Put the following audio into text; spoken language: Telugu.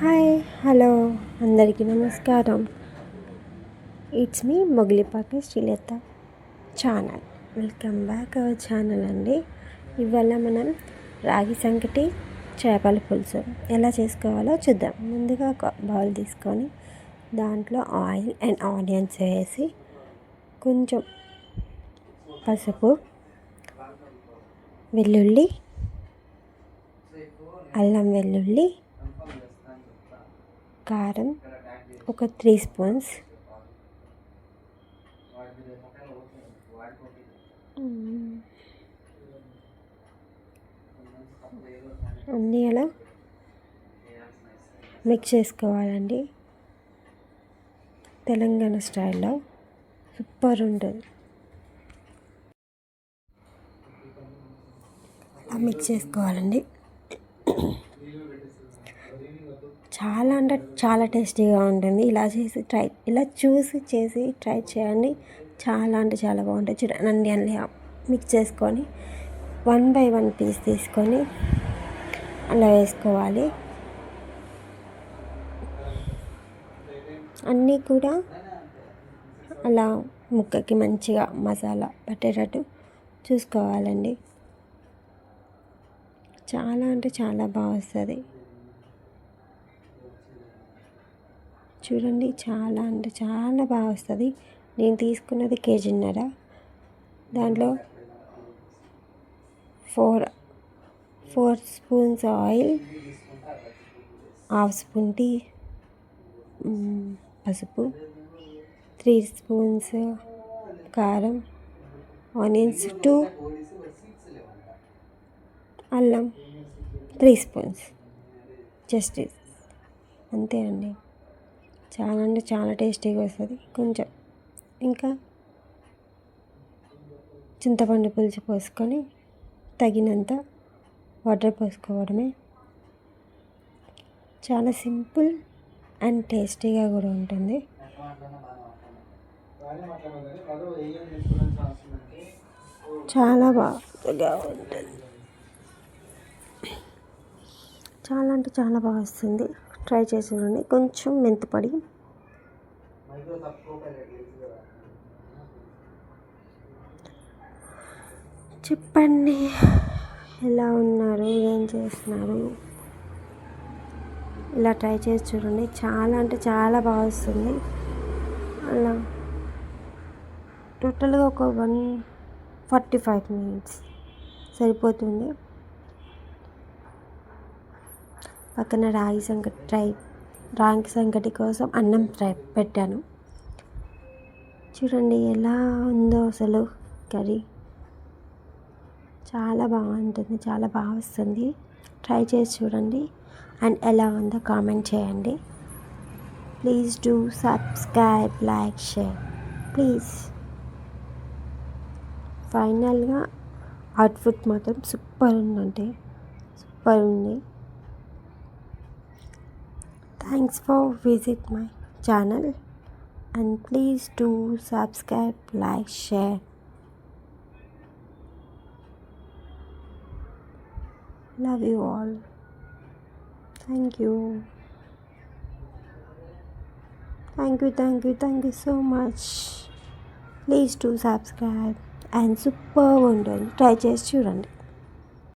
హాయ్ హలో అందరికీ నమస్కారం. It's me Mogilipaka Srilatha channel. Welcome back our channel అండి. ఇవాళ మనం రాగి సంకటి చేపల పులుసు ఎలా చేసుకోవాలో చూద్దాం. ముందుగా ఒక బౌల్ తీసుకొని దాంట్లో ఆయిల్ అండ్ ఆనియన్స్ వేసి కొంచెం పసుపు వెల్లుల్లి అల్లం వెల్లుల్లి కారం ఒక త్రీ స్పూన్స్. అన్నీ అలా మిక్స్ చేసుకోవాలండి. తెలంగాణ స్టైల్లో సూపర్ ఉంటుంది. అలా మిక్స్ చేసుకోవాలండి. అంటే చాలా టేస్టీగా ఉంటుంది. ఇలా చేసి ట్రై ఇలా చూసి చేసి ట్రై చేయండి. చాలా అంటే చాలా బాగుంటుంది చూడండి అన్ని మిక్స్ చేసుకొని వన్ బై వన్ పీస్ తీసుకొని అలా వేసుకోవాలి. అన్నీ కూడా అలా ముక్కకి మంచిగా మసాలా పట్టేటట్టు చూసుకోవాలండి. చాలా అంటే చాలా బాగా వస్తుంది. చూడండి చాలా అంటే చాలా బాగా వస్తుంది. నేను తీసుకున్నది కేజీన్నర. దాంట్లో four four spoons oil half spoon tea పసుపు త్రీ స్పూన్స్ కారం ఆనియన్స్ టూ అల్లం త్రీ స్పూన్స్. జస్ట్ అంతే అండి. చాలా అంటే చాలా టేస్టీగా వస్తుంది. కొంచెం ఇంకా చింతపండు పులుసు పోసుకొని తగినంత వాటర్ పోసుకోవడమే. చాలా సింపుల్ అండ్ టేస్టీగా కూడా ఉంటుంది. చాలా బాగా ఉంటుంది. చాలా అంటే చాలా బాగా వస్తుంది. ట్రై చేసి చూడండి కొంచెం మెంతుపడి చెప్పండి. ఎలా ఉన్నారు? ఏం చేస్తున్నారు? ఇలా ట్రై చేసి చూడండి. చాలా అంటే చాలా బాగా వస్తుంది. అలా. టోటల్గా ఒక వన్ ఫార్టీ ఫైవ్ మినిట్స్ సరిపోతుంది. పక్కన రాగి సంకటి ట్రై రాగి సంకటి కోసం అన్నం ట్రై పెట్టాను. చూడండి ఎలా ఉందో అసలు కర్రీ. చాలా బాగుంటుంది చాలా బాగా వస్తుంది. ట్రై చేసి చూడండి. అండ్ ఎలా ఉందో కామెంట్ చేయండి. Please do subscribe like share. Please. ఫైనల్గా అవుట్ఫుట్ మాత్రం సూపర్ ఉందంటే సూపర్ ఉంది. Thanks for visit my channel and please do subscribe like share Love you all. Thank you. Thank you, thank you, thank you so much. Please do subscribe and super ఉంటుంది ట్రై చేసి చూడండి